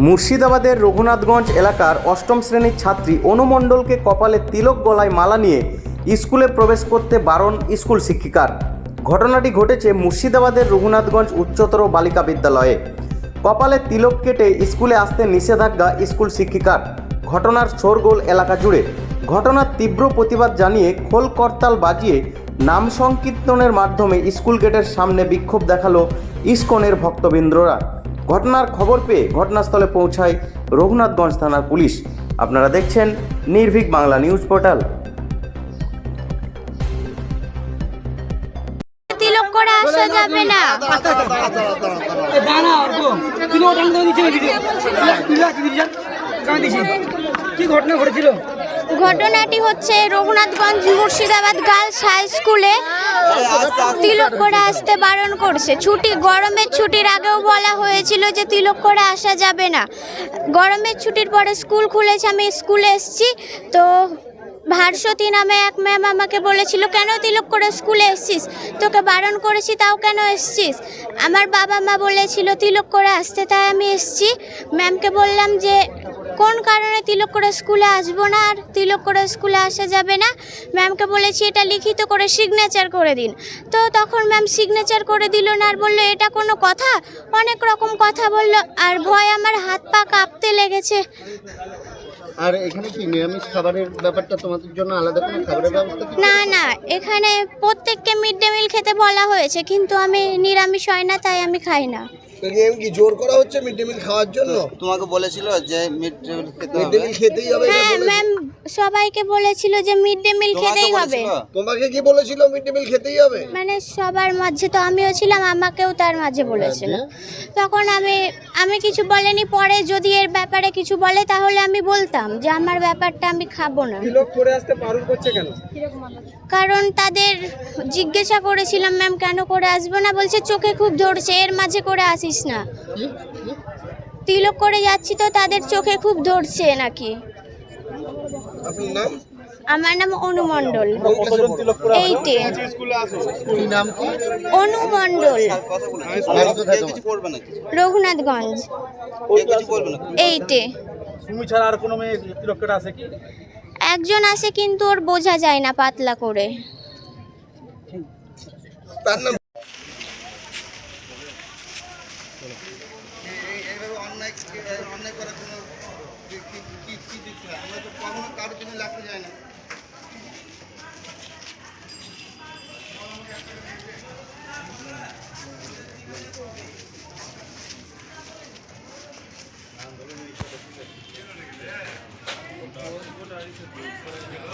মুর্শিদাবাদের রঘুনাথগঞ্জ এলাকার অষ্টম শ্রেণির ছাত্রী অনুমণ্ডলকে কপালে তিলক গলায় মালা নিয়ে স্কুলে প্রবেশ করতে বারণ স্কুল শিক্ষিকার। ঘটনাটি ঘটেছে মুর্শিদাবাদের রঘুনাথগঞ্জ উচ্চতর বালিকা বিদ্যালয়ে। কপালে তিলক কেটে স্কুলে আসতে নিষেধাজ্ঞা স্কুল শিক্ষিকার। ঘটনার শোরগোল এলাকা জুড়ে। ঘটনার তীব্র প্রতিবাদ জানিয়ে খোল করতাল বাজিয়ে নাম সংকীর্তনের মাধ্যমে স্কুল গেটের সামনে বিক্ষোভ দেখাল ইস্কনের ভক্তবৃন্দরা। ঘটনার খবর পেয়ে ঘটনাস্থলে পৌঁছায় রঘুনাথগঞ্জ থানার পুলিশ। আপনারা দেখছেন নির্ভীক বাংলা নিউজ পোর্টাল। আসা যাবে না। কি ঘটনা ঘটেছিল? ঘটনাটি হচ্ছে রঘুনাথগঞ্জ মুর্শিদাবাদ গার্লস হাই স্কুলে। তিলক করে আসতে বারণ করছে। ছুটি, গরমের ছুটির আগেও বলা হয়েছিল যে তিলক করে আসা যাবে না। গরমের ছুটির পরে স্কুল খুলেছে, আমি স্কুলে এসেছি। তো ভারসতী নামে এক ম্যাম আমাকে বলেছিল, কেন তিলক করে স্কুলে এসছিস? তোকে বারণ করেছি, তাও কেন এসছিস? আমার বাবা মা বলেছিল, তিলক করে আসতে। তাই আমি এসছি। ম্যামকে বললাম যে কোন কারণে তিলক করে স্কুলে আসব না আর তিলক করে স্কুলে আসা যাবে না? ম্যামকে বলেছি এটা লিখিত করে সিগনেচার করে দিন। তো তখন ম্যাম সিগনেচার করে দিল না আর বলল এটা কোনো কথা? অনেক রকম কথা বলল আর ভয় আমার হাত পা কাঁপতে লেগেছে। আর এখানে কি নিরামিষ খাবারের ব্যাপারটা তোমাদের জন্য আলাদা কোনো খাবারের ব্যবস্থা না না এখানে প্রত্যেককে মিড ডে মিল খেতে বলা হয়েছে কিন্তু আমি নিরামিষ হয় না তাই আমি খাই না। নিয়ম কি জোর করা হচ্ছে মিড ডে মিল খাওয়ার জন্য? তোমাকে বলেছিল যে মিড ডে মিল খেতে মিড ডে মিল খেতেই হবে হ্যাঁ ম্যাম সবাইকে বলেছিল যে মিড ডে মিল খেতেই হবে। তোমাকে কি বলেছিল মিড ডে মিল খেতেই হবে? মানে সবার মাঝে তো আমিও ছিলাম আমাকেও তার মাঝে বলেছিল। তখন আমি আমি কিছু বলেনি পরে যদি এর ব্যাপারে কিছু বলে তাহলে আমি বলতাম যে আমার ব্যাপারটা আমি খাব না। করে আসতে বারণ করছে কেন? কারণ তাদের জিজ্ঞাসা করেছিলাম ম্যাম কেন করে আসব না? বলছে চোখে খুব ধরছে এর মাঝে করে আসিস না। তিলক করে যাচ্ছি তো তাদের চোখে খুব ধরছে নাকি। আপনার নাম? আমার নাম অনুমণ্ডল এইটে। অনুমণ্ডল না রঘুনাথগঞ্জ। এইটে। ছাড়া আর কোনো মেয়ে তিলক কি? একজন আসে কিন্তু ওর বোঝা যায় না পাতলা করে। should be.